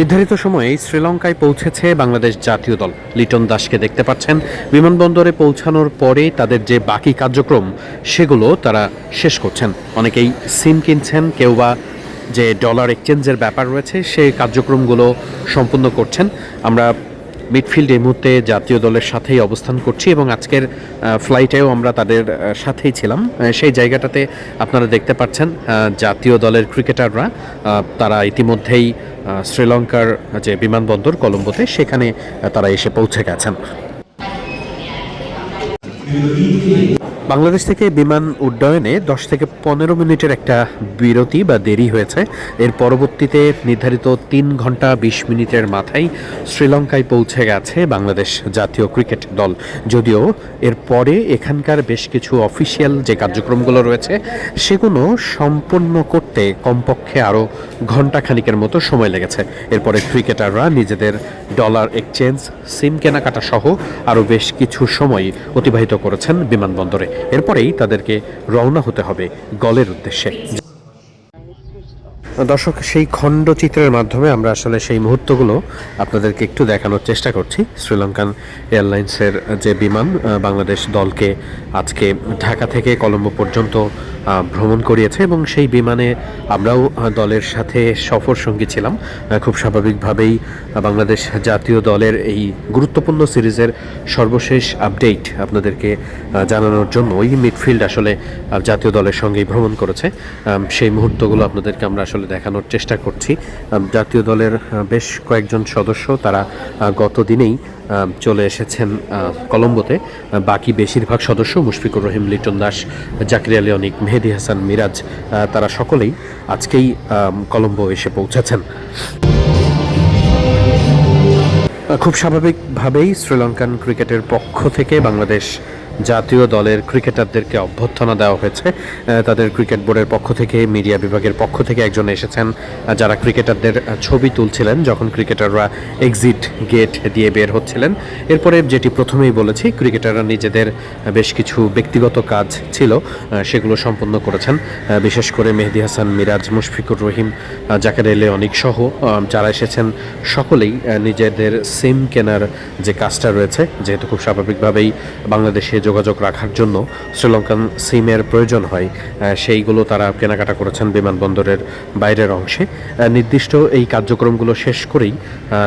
নির্ধারিত সময়ে শ্রীলঙ্কায় পৌঁছেছে বাংলাদেশ জাতীয় দল। লিটন দাসকে দেখতে পাচ্ছেন। বিমানবন্দরে পৌঁছানোর পরে তাদের যে বাকি কার্যক্রম, সেগুলো তারা শেষ করছেন। অনেকেই সিম কিনছেন, কেউ বা যে ডলার এক্সচেঞ্জের ব্যাপার রয়েছে সেই কার্যক্রমগুলো সম্পূর্ণ করছেন। আমরা মিডফিল্ড এই মুহূর্তে জাতীয় দলের সাথেই অবস্থান করছি এবং আজকের ফ্লাইটেও আমরা তাদের সাথেই ছিলাম। সেই জায়গাটাতে আপনারা দেখতে পাচ্ছেন জাতীয় দলের ক্রিকেটাররা তারা ইতিমধ্যেই শ্রীলঙ্কার যে বিমানবন্দর কলম্বোতে সেখানে তারা এসে পৌঁছে গেছেন। বাংলাদেশ থেকে বিমান উড্ডয়নে দশ থেকে পনেরো মিনিটের একটা বিরতি বা দেরি হয়েছে। এর পরবর্তীতে নির্ধারিত তিন ঘণ্টা বিশ মিনিটের মাথায় শ্রীলঙ্কায় পৌঁছে গেছে বাংলাদেশ জাতীয় ক্রিকেট দল। যদিও এর পরে এখানকার বেশ কিছু অফিসিয়াল যে কার্যক্রমগুলো রয়েছে, সেগুলো সম্পন্ন করতে কমপক্ষে আরও ঘণ্টা খানিকের মতো সময় লেগেছে। এরপরে ক্রিকেটাররা নিজেদের ডলার এক্সচেঞ্জ, সিম কেনাকাটা সহ আরও বেশ কিছু সময় অতিবাহিত করেছেন বিমানবন্দরে। এরপরেই তাদেরকে রওনা হতে হবে গলের উদ্দেশ্যে। দর্শক, সেই খণ্ডচিত্রের মাধ্যমে আমরা আসলে সেই মুহূর্তগুলো আপনাদেরকে একটু দেখানোর চেষ্টা করছি। শ্রীলঙ্কান এয়ারলাইন্সের যে বিমান বাংলাদেশ দলকে আজকে ঢাকা থেকে কলম্বো পর্যন্ত ভ্রমণ করিয়েছে এবং সেই বিমানে আমরাও দলের সাথে সফর সঙ্গী ছিলাম। খুব স্বাভাবিকভাবেই বাংলাদেশ জাতীয় দলের এই গুরুত্বপূর্ণ সিরিজের সর্বশেষ আপডেট আপনাদেরকে জানানোর জন্য ওই মিডফিল্ড আসলে জাতীয় দলের সঙ্গেই ভ্রমণ করেছে। সেই মুহূর্তগুলো আপনাদেরকে আমরা আসলে দেখানোর চেষ্টা করছি। জাতীয় দলের বেশ কয়েকজন সদস্য তারা গত দিনেই চলে এসেছেন কলম্বোতে। বাকি বেশিরভাগ সদস্য মুশফিকুর রহিম, লিটন দাস, জাকির আলী অনিক, মেহেদি হাসান, মিরাজ তারা সকলেই আজকেই কলম্বো এসে পৌঁছেছেন। খুব স্বাভাবিকভাবেই শ্রীলঙ্কান ক্রিকেটের পক্ষ থেকে বাংলাদেশ জাতীয় দলের ক্রিকেটারদেরকে অভ্যর্থনা দেওয়া হয়েছে। তাদের ক্রিকেট বোর্ডের পক্ষ থেকে, মিডিয়া বিভাগের পক্ষ থেকে একজন এসেছেন যারা ক্রিকেটারদের ছবি তুলছিলেন যখন ক্রিকেটাররা এক্সিট গেট দিয়ে বের হচ্ছিলেন। এরপরে যেটি প্রথমেই বলেছি, ক্রিকেটাররা নিজেদের বেশ কিছু ব্যক্তিগত কাজ ছিল সেগুলো সম্পন্ন করেছেন। বিশেষ করে মেহেদি হাসান, মিরাজ, মুশফিকুর রহিম জাকের এলে অনেক সহ যারা এসেছেন, সকলেই নিজেদের সিম কেনার যে কাজটা রয়েছে, যেহেতু খুব স্বাভাবিকভাবেই বাংলাদেশে যোগাযোগ রাখার জন্য শ্রীলঙ্কান সিমের প্রয়োজন হয়। সেইগুলো তারা কেনাকাটা করেছেন বিমানবন্দরের বাইরের অংশে। নির্দিষ্ট এই কার্যক্রমগুলো শেষ করেই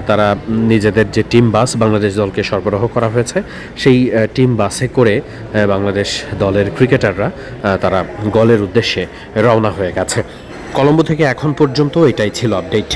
তারা নিজেদের যে টিম বাস বাংলাদেশ দলকে সরবরাহ করা হয়েছে, সেই টিম বাসে করে বাংলাদেশ দলের ক্রিকেটাররা তারা গলের উদ্দেশ্যে রওনা হয়ে গেছে। কলম্বো থেকে এখন পর্যন্ত এটাই ছিল আপডেট।